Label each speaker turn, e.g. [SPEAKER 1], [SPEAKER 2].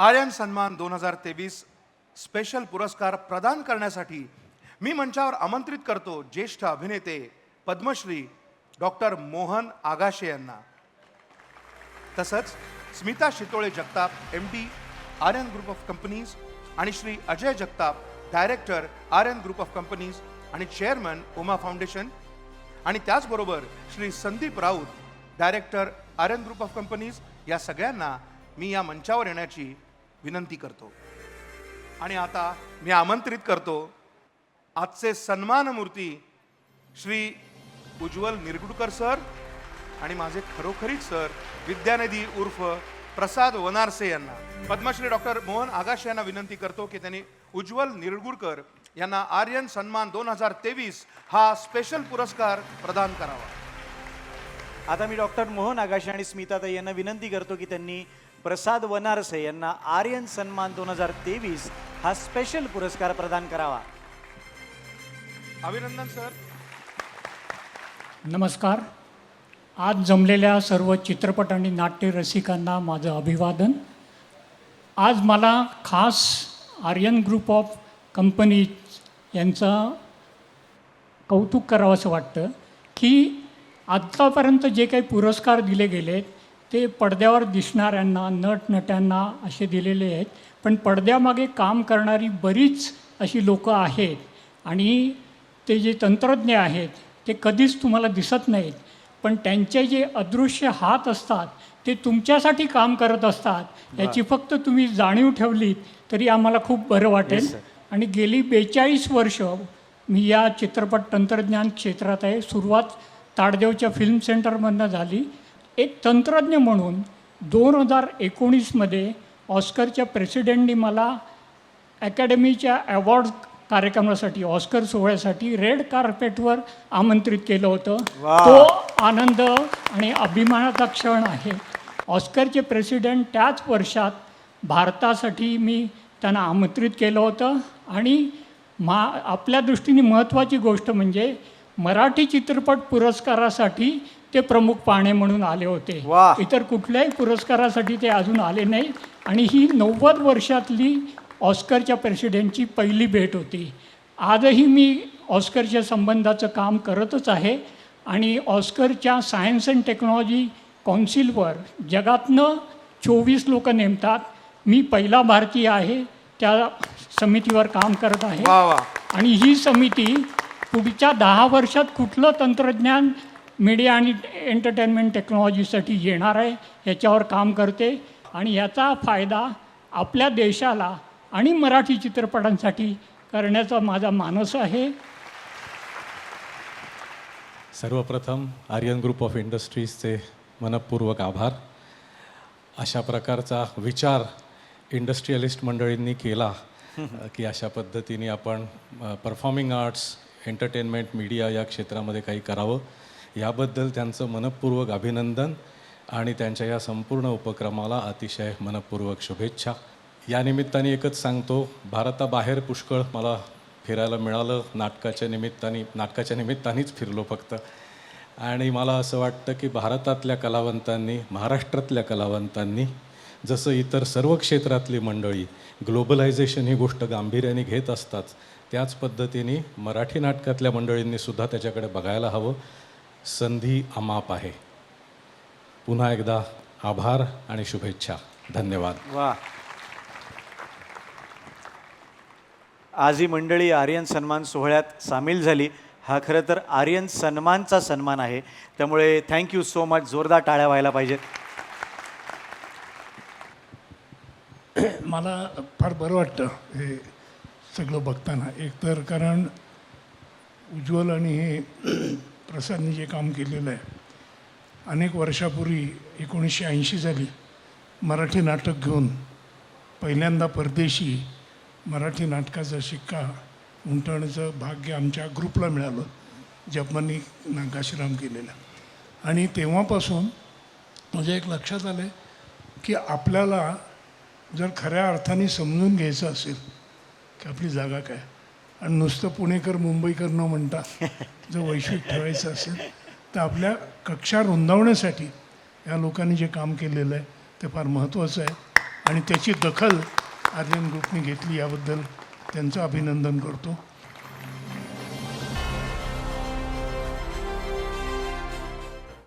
[SPEAKER 1] आर्यन सन्मान दोन हजार तेवीस स्पेशल पुरस्कार प्रदान करण्यासाठी मी मंचावर आमंत्रित करतो ज्येष्ठ अभिनेते पद्मश्री डॉक्टर मोहन आगाशे यांना. तसंच Smita Shitole Jagtap M D Aryan group of companies आणि Shri Ajay Jagtap director Aryan group of companies आणि चेअरमन उमा फाउंडेशन आणि त्याचबरोबर Shri Sandeep Raut director Aryan group of companies या सगळ्यांना मी या मंचावर येण्याची विनंती करतो. आणि आता मी आमंत्रित करतो आजचे सन्मान मूर्ती श्री उज्ज्वल निरगुडकर सर आणि माझे खरोखरीच सर विद्यानिधी उर्फ प्रसाद वनारसे यांना. पद्मश्री डॉक्टर मोहन आगाशे यांना विनंती करतो की त्यांनी उज्ज्वल निरगुडकर यांना आर्यन सन्मान दोन हजार तेवीस हा स्पेशल पुरस्कार प्रदान करावा.
[SPEAKER 2] आता मी डॉक्टर मोहन आगाशे आणि स्मिताताई यांना विनंती करतो की त्यांनी प्रसाद वनारसे यांना आर्यन सन्मान दोन हजार तेवीस हा स्पेशल पुरस्कार प्रदान करावा.
[SPEAKER 1] अभिनंदन सर.
[SPEAKER 3] नमस्कार. आज जमलेल्या सर्व चित्रपट आणि नाट्य रसिकांना माझं अभिवादन. आज मला खास आर्यन ग्रुप ऑफ कंपनीज यांचं कौतुक करावं असं वाटतं की आत्तापर्यंत जे काही पुरस्कार दिले गेलेत ते पडद्यावर दिसणाऱ्यांना नटनट्यांना असे दिलेले आहेत. पण पडद्यामागे काम करणारी बरीच अशी लोकं आहेत. आणि ते जे तंत्रज्ञ आहेत ते कधीच तुम्हाला दिसत नाहीत. पण त्यांचे जे अदृश्य हात असतात ते तुमच्यासाठी काम करत असतात. याची फक्त तुम्ही जाणीव ठेवलीत तरी आम्हाला खूप बरं वाटेल. आणि गेली बेचाळीस वर्ष मी या चित्रपट तंत्रज्ञान क्षेत्रात आहे. सुरुवात ताडदेवच्या फिल्म सेंटरमधनं झाली. एक तंत्रज्ञ म्हणून दोन हजार एकोणीसमध्ये ऑस्करच्या प्रेसिडेंटनी मला अकॅडमीच्या अवॉर्ड कार्यक्रमासाठी ऑस्कर सोहळ्यासाठी रेड कार्पेटवर आमंत्रित केलं होतं. तो आनंद आणि अभिमानाचा क्षण आहे. ऑस्करचे प्रेसिडेंट त्याच वर्षात भारतासाठी मी त्यांना आमंत्रित केलं होतं. आणि मा आपल्या दृष्टीने महत्त्वाची गोष्ट म्हणजे मराठी चित्रपट पुरस्कारासाठी ते प्रमुख पाहुणे म्हणून आले होते. इतर कुठल्याही पुरस्कारासाठी ते अजून आले नाही. आणि ही नव्वद वर्षातली ऑस्करच्या प्रेसिडेंटची पहिली भेट होती. आजही मी ऑस्करच्या संबंधाचं काम करतच आहे. आणि ऑस्करच्या सायन्स अँड टेक्नॉलॉजी कौन्सिलवर जगातनं चोवीस लोक नेमतात. मी पहिला भारतीय आहे. त्या समितीवर काम करत आहे.
[SPEAKER 2] वा वा.
[SPEAKER 3] आणि ही समिती पुढच्या दहा वर्षात कुठलं तंत्रज्ञान मीडिया आणि एंटरटेनमेंट टेक्नॉलॉजीसाठी येणार आहे याच्यावर काम करते आणि याचा फायदा आपल्या देशाला आणि मराठी चित्रपटांसाठी करण्याचा माझा मानस आहे.
[SPEAKER 4] सर्वप्रथम आर्यन ग्रुप ऑफ इंडस्ट्रीजचे मनपूर्वक आभार. अशा प्रकारचा विचार इंडस्ट्रियलिस्ट मंडळींनी केला की अशा पद्धतीने आपण परफॉर्मिंग आर्ट्स एंटरटेनमेंट मीडिया या क्षेत्रामध्ये काही करावं. याबद्दल त्यांचं मनपूर्वक अभिनंदन आणि त्यांच्या या संपूर्ण उपक्रमाला अतिशय मनपूर्वक शुभेच्छा. या निमित्ताने एकच सांगतो भारताबाहेर पुष्कळ मला फिरायला मिळालं. नाटकाच्या निमित्ताने नाटकाच्या निमित्तानेच फिरलो फक्त. आणि मला असं वाटतं की भारतातल्या कलावंतांनी महाराष्ट्रातल्या कलावंतांनी जसं इतर सर्व क्षेत्रातली मंडळी ग्लोबलायझेशन ही गोष्ट गांभीर्याने घेत असतात त्याच पद्धतीने मराठी नाटकातल्या मंडळींनी सुद्धा त्याच्याकडे बघायला हवं. संधी अमाप आहे. पुन्हा एकदा आभार आणि शुभेच्छा. धन्यवाद.
[SPEAKER 2] वा. आज ही मंडळी आर्यन सन्मान सोहळ्यात सामील झाली. हा खरं तर आर्यन सन्मानचा सन्मान आहे. त्यामुळे थँक्यू सो मच जोरदार टाळ्या व्हायला पाहिजेत.
[SPEAKER 5] मला फार बरं वाटतं हे सगळं बघताना. एकतर कारण उज्ज्वल आणि हे प्रसादने जे काम केलेलं आहे अनेक वर्षापूर्वी एकोणीसशे ऐंशी साली मराठी नाटक घेऊन पहिल्यांदा परदेशी मराठी नाटकाचा शिक्का उमटवण्याचं भाग्य आमच्या ग्रुपला मिळालं जपानी नागाश्राम केलेला. आणि तेव्हापासून माझ्या एक लक्षात आलं की आपल्याला जर खऱ्या अर्थाने समजून घ्यायचं असेल की आपली जागा काय आणि नुसतं पुणेकर मुंबईकर न म्हणता जर वैश्विक ठेवायचं असेल तर आपल्या कक्षा रुंदावण्यासाठी या लोकांनी जे काम केलेलं आहे ते फार महत्त्वाचं आहे. आणि त्याची दखल आर्यन ग्रुपने घेतली याबद्दल त्यांचं अभिनंदन करतो.